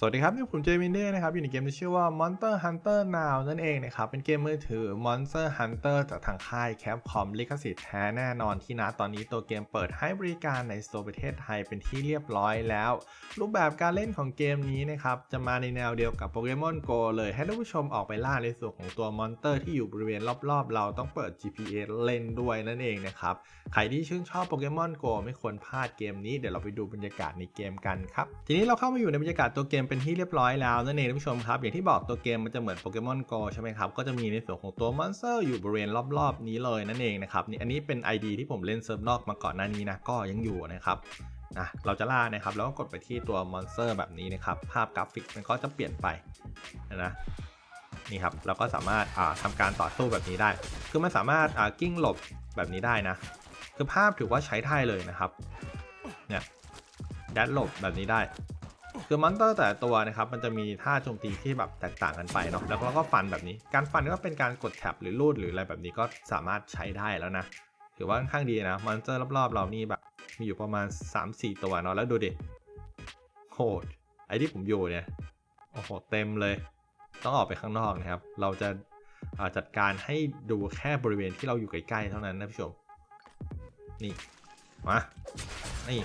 สวัสดีครับนี่ผมเจมินเด้นะครับอยู่ในเกมที่ชื่อว่า Monster Hunter Now นั่นเองนะครับ เป็นเกมมือถือ Monster Hunter จากทางค่าย Capcom ลิขสิทธิ์แท้แน่นอนที่นะตอนนี้ตัวเกมเปิดให้บริการในโซนประเทศไทยเป็นที่เรียบร้อยแล้ว รูปแบบการเล่นของเกมนี้นะครับ จะมาในแนวเดียวกับ Pokemon Go เลยให้ท่านผู้ชมออกไปล่าในส่วนของตัวมอนเตอร์ที่อยู่บริเวณรอบๆ เราต้องเปิด GPS เล่นด้วยนั่นเองนะครับใครที่ชื่นชอบโปเกมอนโกไม่ควรพลาดเกมนี้เดี๋ยวเราไปดูบรรยากาศในเกมกันครับทีนี้เราเข้ามาอยู่ในบรรยากาศตัวเกมเป็นที่เรียบร้อยแล้วนั่นเองท่านผู้ชมครับ อย่างที่บอกตัวเกมมันจะเหมือนโปเกมอนโกใช่ไหมครับ ก็จะมีในส่วนของตัวมอนสเตอร์อยู่บริเวณรอบๆนี้เลยนั่นเองนะครับนี่อันนี้เป็น ID ที่ผมเล่นเซิร์ฟนอกมาก่อนหน้านี้นะก็ยังอยู่นะครับนะเราจะล่านะครับแล้วก็กดไปที่ตัวมอนสเตอร์แบบนี้นะครับภาพกราฟิกมันก็จะเปลี่ยนไปนะนี่ครับเราก็สามารถอ่าทำการต่อสู้แบบนี้ได้ คือมันสามารถอ่ากิ้งหลบแบบนี้ได้นะ คือภาพถือว่าใช้ได้เลยนะครับเนี่ยยัดหลบแบบนี้ได้ คือมอนเตอร์แต่ตัวนะครับมันจะมีท่าโจมตีที่แบบแตกต่างกันไปเนาะแล้วเราก็ฟันแบบนี้ การฟันก็เป็นการกดแท็บหรือลูดหรืออะไรแบบนี้ก็สามารถใช้ได้แล้วนะถือว่าค่อนข้างดีนะมอนสเตอร์รอบๆเรานี่แบบ มีอยู่ประมาณ 3-4 ตัวเนาะแล้วดูดิโหดไอที่ผมอยู่เนี่ยโอ้โหเต็มเลย ต้องออกไปข้างนอกนะครับ เราจะาจัดการให้ดูแค่บริเวณที่เราอยู่ใกล้ๆเท่านั้นนะผู้ชม นี่มานี่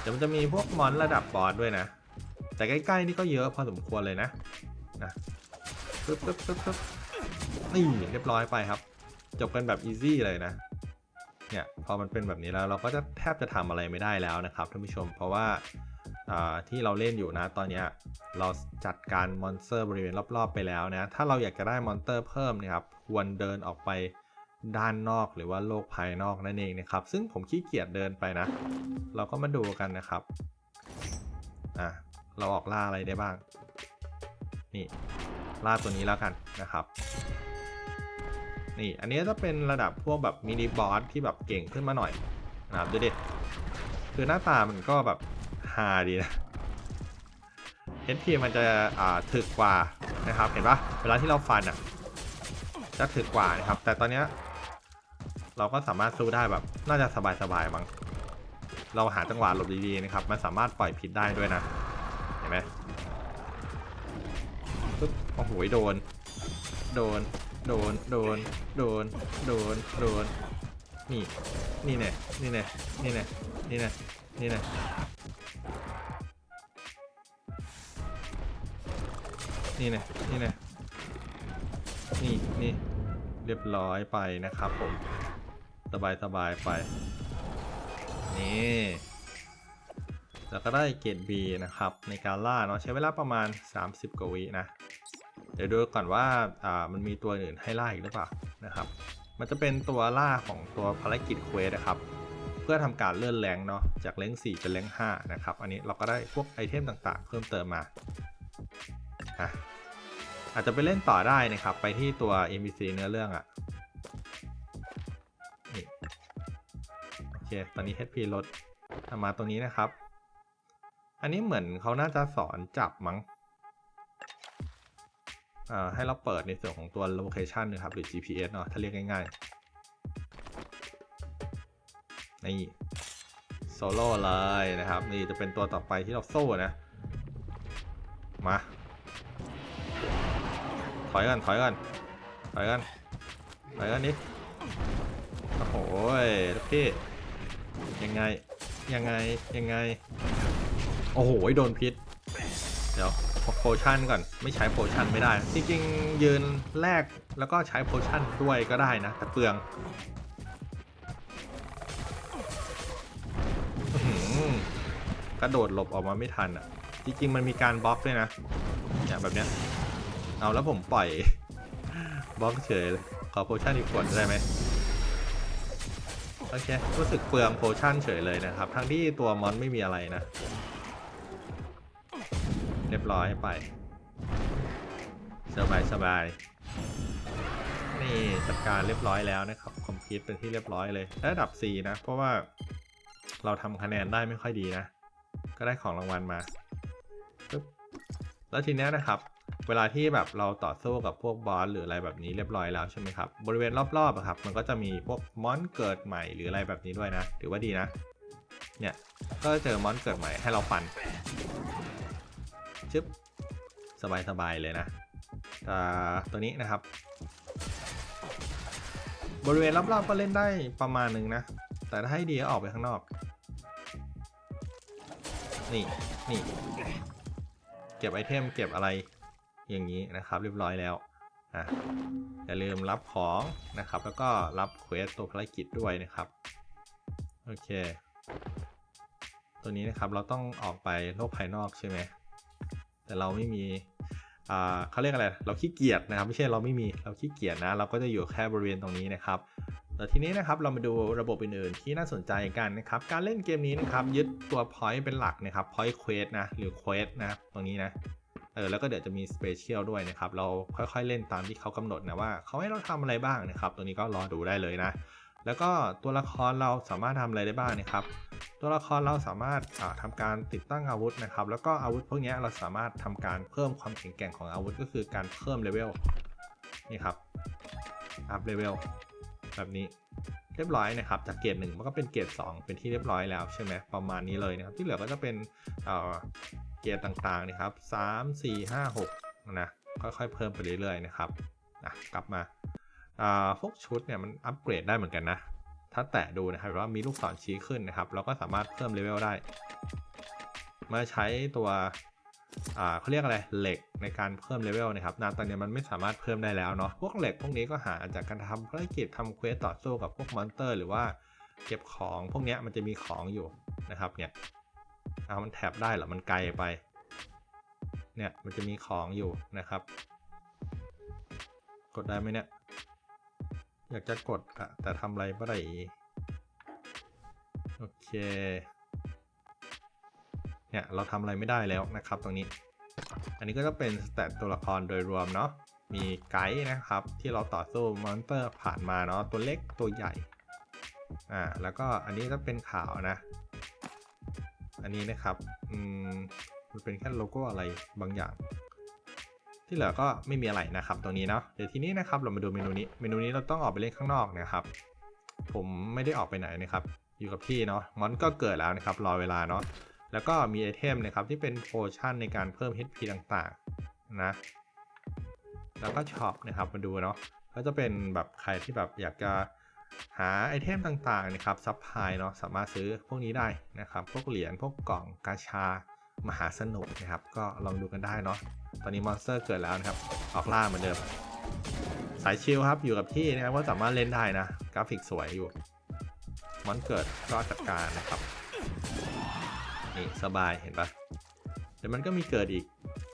เดี๋ยวมันจะมีพวกมอนระดับบอสด้วยนะ แต่ใกล้ๆนี่ก็เยอะพอสมควรเลยนะนะปึ๊บปึ๊บปึ๊บปึ๊บนี่เรียบร้อยไปครับ จบกันแบบอีซี่เลยนะเนี่ยพอมันเป็นแบบนี้แล้วเราก็จะแทบจะทำอะไรไม่ได้แล้วนะครับท่านผู้ชมเพราะว่าที่เราเล่นอยู่นะตอนนี้เราจัดการมอนสเตอร์บริเวณรอบๆไปแล้วนะถ้าเราอยากจะได้มอนสเตอร์เพิ่มนะครับควรเดินออกไปด้านนอกหรือว่าโลกภายนอกนั่นเองนะครับ ซึ่งผมขี้เกียจเดินไปนะ เราก็มาดูกันนะครับอะ เราออกล่าอะไรได้บ้าง นี่ล่าตัวนี้แล้วกันนะครับนี่อันนี้จะเป็นระดับพวกแบบมินิบอสที่แบบเก่งขึ้นมาหน่อยนะครับดูดิคือหน้าตามันก็แบบฮาดีนะ HP มันจะอ่าถึกกว่านะครับ เห็นปะเวลาที่เราฟันอะจะถึกกว่านะครับ แต่ตอนเนี้ยเราก็สามารถสู้ได้แบบน่าจะสบายๆมั้งเราหาจังหวะหลบดีๆนะครับ มันสามารถปล่อยพิษได้ด้วยนะ ห็นไหมปึ๊บโอ้โหโดน โดน โดน โดน โดน โดน โดน นี่ นี่แน่นี่แน่นี่แน่นี่แน่นี่แน่นี่แน่นี่แน่นี่นี่เรียบร้อยไปนะครับผม สบายสบายไป นี่ แล้วก็ได้เกรด B นะครับ ในการล่าเนาะใช้เวลาประมาณ 30 กว่าวินะ เดี๋ยวดูก่อนว่าอ่ามันมีตัวอื่นให้ล่าอีกหรือเปล่านะครับ มันจะเป็นตัวล่าของตัวภารกิจเควสนะครับ เพื่อทำการเลื่อนแรงเนาะจากเลง4เป็นเลง5นะครับ อันนี้เราก็ได้พวกไอเทมต่างๆ เพิ่มเติมมาอะอาจจะไปเล่นต่อได้นะครับ ไปที่ตัว NPC เนื้อเรื่องอะ่ะนี่โอเค ตอนนี้ HP ลดมาตรงนี้นะครับ อันนี้เหมือนเขาน่าจะสอนจับมั้งอ่าให้เราเปิดในส่วนของตัว location นะครับ หรือ GPS เนาะถ้าเรียกง่ายๆ นี่โซโล่เลยนะครับ นี่จะเป็นตัวต่อไปที่เราโซ่นะ มา ถอยกันถอยกันถอยกันถอยกันนิดโอ้โหลูกพี่ยังไงยังไงยังไง โอ้โหโดนพิษ เดี๋ยวโพชั่นก่อนไม่ใช้โพชั่นไม่ได้ จริงๆ ยืนแลกแล้วก็ใช้โพชั่นด้วยก็ได้นะ แต่เปลืองอกระโดดหลบออกมาไม่ทันอะ จริง ๆ มันมีการบล็อกด้วยนะเนี่ยแบบเนี้ยเอาแล้วผมปล่อยบล็อกเฉยเลยขอโพชั่นอีกขวดได้ไหมโอเครู้สึกเปลืองโพชั่นเฉยเลยนะครับ ทั้งที่ตัวมอนไม่มีอะไรนะ เรียบร้อยไป สบายสบายนี่จัดการเรียบร้อยแล้วนะครับคอมพิวเป็นที่เรียบร้อยเลยระดับ 4 นะ เพราะว่าเราทำคะแนนได้ไม่ค่อยดีนะ ก็ได้ของรางวัลมาปึ๊บแล้วทีนี้นะครับ เวลาที่แบบเราต่อสู้กับพวกบอสหรืออะไรแบบนี้เรียบร้อยแล้วใช่ไหมครับ บริเวณรอบๆอะครับ มันก็จะมีพวกมอนเกิดใหม่หรืออะไรแบบนี้ด้วยนะ ถือว่าดีนะ เนี่ย ก็เจอมอนเกิดใหม่ให้เราฟัน ชึบสบายๆเลยนะต่ตัวนี้นะครับ บริเวณรอบๆก็เล่นได้ประมาณหนึ่งนะ แต่ถ้าให้ดีก็ออกไปข้างนอก นี่นี่เก็บไอเทมเก็บอะไรอย่างนี้นะครับ เรียบร้อยแล้วอะอย่าลืมรับของนะครับ แล้วก็รับเควสตัวภารกิจด้วยนะครับ โอเค ตัวนี้นะครับเราต้องออกไปโลกภายนอกใช่ไหม แต่เราไม่มีเขาเรียกอะไร เราขี้เกียจนะครับ ไม่ใช่เราไม่มี เราขี้เกียจนะ เราก็จะอยู่แค่บริเวณตรงนี้นะครับ แต่ทีนี้นะครับ เรามาดูระบบอื่นๆ ที่น่าสนใจกันนะครับ การเล่นเกมนี้นะครับ ยึดตัว point เป็นหลักนะครับ point quest นะ หรือ quest นะ ตรงนี้นะ เออ แล้วก็เดี๋ยวจะมี special ด้วยนะครับ เราค่อยๆ เล่นตามที่เขากำหนดนะว่าเขาให้เราทำอะไรบ้างนะครับ ตัวนี้ก็รอดูได้เลยนะ แล้วก็ตัวละครเราสามารถทำอะไรได้บ้างนะครับ ตัวละครเราสามารถอ่าทำการติดตั้งอาวุธนะครับ แล้วก็อาวุธพวกนี้เราสามารถทำการเพิ่มความแข็งแกร่งของอาวุธก็คือการเพิ่มเลเวลนี่ครับอัพเลเวลแบบนี้เรียบร้อยนะครับ จากเกรดหนึ่งมันก็เป็นเกรด2 เป็นที่เรียบร้อยแล้วใช่ไหมประมาณนี้เลยนะครับ ที่เหลือก็จะเป็นเอ่อเกรดต่างๆนะครับ 3 4 5 6 นะค่อยๆเพิ่มไปเรื่อยๆนะครับอะกลับมา พวกชุดเนี่ยมันอัปเกรดได้เหมือนกันนะ ถ้าแตะดูนะครับว่ามีลูกศรชี้ขึ้นนะครับ เราก็สามารถเพิ่มเลเวลได้มาใช้ตัวเขาเรียกอะไรเหล็กในการเพิ่มเลเวลนะครับนาตอนนี้มันไม่สามารถเพิ่มได้แล้วเนาะพวกเหล็กพวกนี้ก็หาจากการทำภารกิจทำเควสต่อสู้กับพวกมอนสเตอร์ หรือว่าเก็บของพวกนี้มันจะมีของอยู่นะครับเนี่ยเอามันแท็บได้เหรอมันไกลไป เนี่ยมันจะมีของอยู่นะครับ กดได้ไหมเนี่ย อยากจะกดอะแต่ทำอะไรไม่ได้โอเค เนี่ยเราทำอะไรไม่ได้แล้วนะครับตรงนี้ อันนี้ก็จะเป็นสแตทตัวละครโดยรวมเนาะ มีไกด์นะครับ ที่เราต่อสู้มอนสเตอร์ผ่านมาเนาะตัวเล็กตัวใหญ่ อ่าแล้วก็อันนี้จะเป็นข่าวนะ อันนี้นะครับ อืมมันเป็นแค่โลโก้อะไรบางอย่าง ที่เหลือก็ไม่มีอะไรนะครับตรงนี้เนาะเดี๋ยวทีนี้นะครับเรามาดูเมนูนี้เมนูนี้เราต้องออกไปเล่นข้างนอกนะครับผมไม่ได้ออกไปไหนนะครับอยู่กับที่เนาะมอนก็เกิดแล้วนะครับรอเวลาเนาะแล้วก็มีไอเทมนะครับที่เป็นโพชั่นในการเพิ่ม HP ต่างๆนะแล้วก็ช็อปนะครับมาดูเนาะก็จะเป็นแบบใครที่แบบอยากจะหาไอเทมต่างๆนะครับซับพลายเนาะสามารถซื้อพวกนี้ได้นะครับ พวกเหรียญพวกกล่องกาชา มหาสนุกนะครับ ก็ลองดูกันได้เนาะตอนนี้มอนสเตอร์เกิดแล้วนะครับ ออกล่าเหมือนเดิม สายชิลครับอยู่กับที่นะครับก็สามารถเล่นได้นะ กราฟิกสวยอยู่ มอนเกิดก็จัดการนะครับ นี่สบายเห็นปะเดี๋ยวมันก็มีเกิดอีก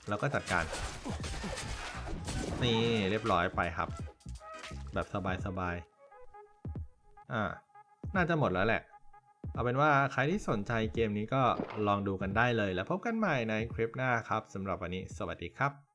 เราก็จัดการ นี่เรียบร้อยไปครับ แบบสบายสบายอ่า น่าจะหมดแล้วแหละ เอาเป็นว่าใครที่สนใจเกมนี้ก็ลองดูกันได้เลย แล้วพบกันใหม่ในคลิปหน้าครับสำหรับวันนี้ สวัสดีครับ